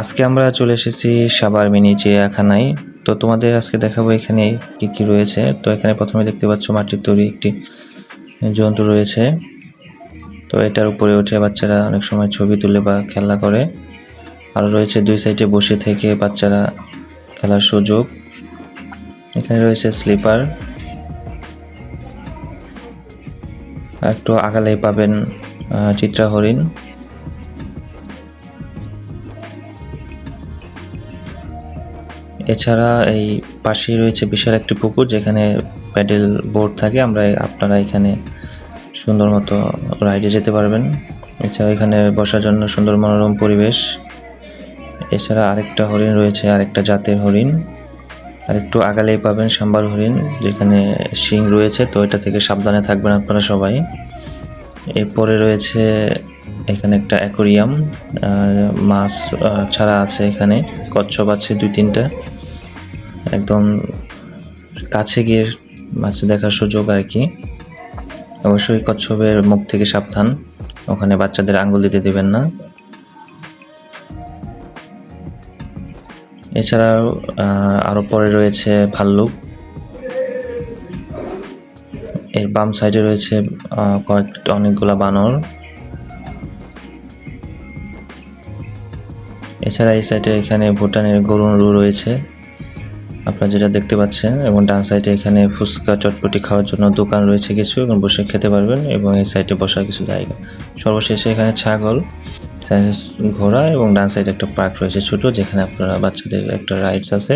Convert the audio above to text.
আজকে আমরা চলে এসেছি সাবার মিনি চিড়িয়াখানায়। তো তোমাদের আজকে দেখাবো এখানে কি কি রয়েছে। তো এখানে প্রথমে দেখতে পাচ্ছ মাটির তৈরি একটি জন্তু রয়েছে। তো এটার উপরে উঠে বাচ্চারা অনেক সময় ছবি তুলে বা খেলা করে। আর রয়েছে দুই সাইডে বসে থেকে বাচ্চারা খেলার সুযোগ। এখানে রয়েছে স্লিপার। একটু আগালেই পাবেন চিত্রা হরিণ। এছাড়া এই পাশেই রয়েছে বিশাল একটি পুকুর যেখানে প্যাডেল বোর্ড থাকে। আমরা আপনারা এখানে সুন্দর মতো রাইডে যেতে পারবেন। এছাড়া এখানে বসার জন্য সুন্দর মনোরম পরিবেশ। এছাড়া আরেকটা হরিণ রয়েছে, আরেকটা জাতের হরিণ। আর একটু আগালেই পাবেন সাম্বার হরিণ, যেখানে শিং রয়েছে, তো এটা থেকে সাবধানে থাকবেন আপনারা সবাই। এরপরে রয়েছে এখানে একটা অ্যাকোরিয়াম মাছ ছাড়া আছে এখানে, কচ্ছপ আছে দুই তিনটা। একদম কাছে গিয়ে মাছ দেখার সুযোগ আর কি। অবশ্যই কচ্ছপের মুখ থেকে সাবধান। ওখানে বাচ্চাদের আঙ্গুল দিতে দেবেন না। এছাড়াও আহ, আরও পরে রয়েছে ভাল্লুক। এর বাম সাইডে রয়েছে কয়েকটা অনেকগুলা বানর। এছাড়া এই সাইডে এখানে ভুটানের গরুরু রয়েছে। আপনারা যেটা দেখতে পাচ্ছেন, এবং ডান সাইডে এখানে ফুচকা চটপটি খাওয়ার জন্য দোকান রয়েছে কিছু, এবং বসে খেতে পারবেন, এবং এই সাইডে বসার কিছু জায়গা। সর্বশেষে এখানে ছাগল ঘোড়া, এবং ডান সাইডে একটা পার্ক রয়েছে ছোট, যেখানে আপনারা বাচ্চাদের একটা রাইডস আছে।